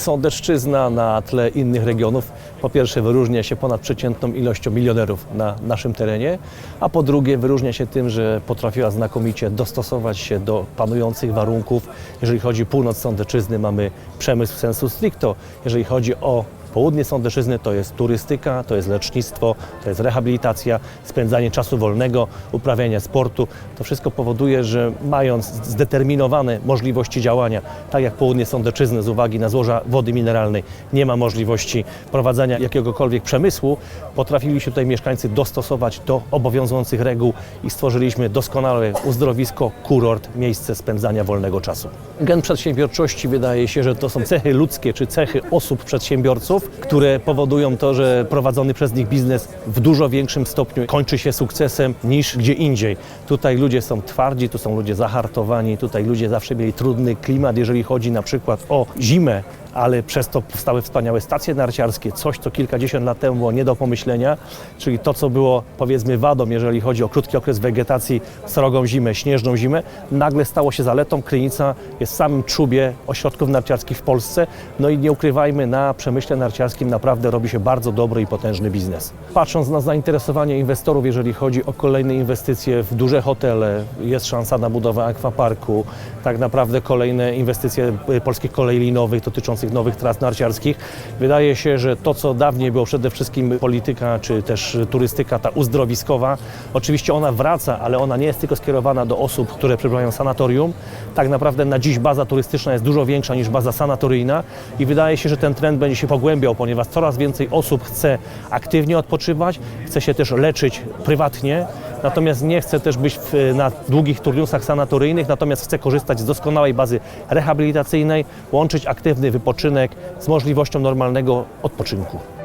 Sądeczczyzna na tle innych regionów po pierwsze wyróżnia się ponad przeciętną ilością milionerów na naszym terenie, a po drugie wyróżnia się tym, że potrafiła znakomicie dostosować się do panujących warunków. Jeżeli chodzi o północ Sądecczyzny mamy przemysł w sensu stricto, jeżeli chodzi o Południe Sądecczyzny to jest turystyka, to jest lecznictwo, to jest rehabilitacja, spędzanie czasu wolnego, uprawianie sportu. To wszystko powoduje, że mając zdeterminowane możliwości działania, tak jak Południe Sądecczyzny z uwagi na złoża wody mineralnej nie ma możliwości prowadzenia jakiegokolwiek przemysłu, potrafili się tutaj mieszkańcy dostosować do obowiązujących reguł i stworzyliśmy doskonałe uzdrowisko, kurort, miejsce spędzania wolnego czasu. Gen przedsiębiorczości wydaje się, że to są cechy ludzkie czy cechy osób przedsiębiorców, które powodują to, że prowadzony przez nich biznes w dużo większym stopniu kończy się sukcesem niż gdzie indziej. Tutaj ludzie są twardzi, tu są ludzie zahartowani, tutaj ludzie zawsze mieli trudny klimat, jeżeli chodzi na przykład o zimę, ale przez to powstały wspaniałe stacje narciarskie, coś co kilkadziesiąt lat temu było nie do pomyślenia, czyli to co było powiedzmy wadą, jeżeli chodzi o krótki okres wegetacji, srogą zimę, śnieżną zimę, nagle stało się zaletą. Krynica jest w samym czubie ośrodków narciarskich w Polsce, no i nie ukrywajmy, na przemyśle narciarskim naprawdę robi się bardzo dobry i potężny biznes. Patrząc na zainteresowanie inwestorów, jeżeli chodzi o kolejne inwestycje w duże hotele, jest szansa na budowę akwaparku, tak naprawdę kolejne inwestycje y, polskich kolei linowych nowych tras narciarskich. Wydaje się, że to, co dawniej było przede wszystkim polityka, czy też turystyka ta uzdrowiskowa, oczywiście ona wraca, ale ona nie jest tylko skierowana do osób, które przebywają sanatorium. Tak naprawdę na dziś baza turystyczna jest dużo większa niż baza sanatoryjna i wydaje się, że ten trend będzie się pogłębiał, ponieważ coraz więcej osób chce aktywnie odpoczywać, chce się też leczyć prywatnie, natomiast nie chce też być w, na długich turnusach sanatoryjnych, natomiast chce korzystać z doskonałej bazy rehabilitacyjnej, łączyć aktywny wypoczynek z możliwością normalnego odpoczynku.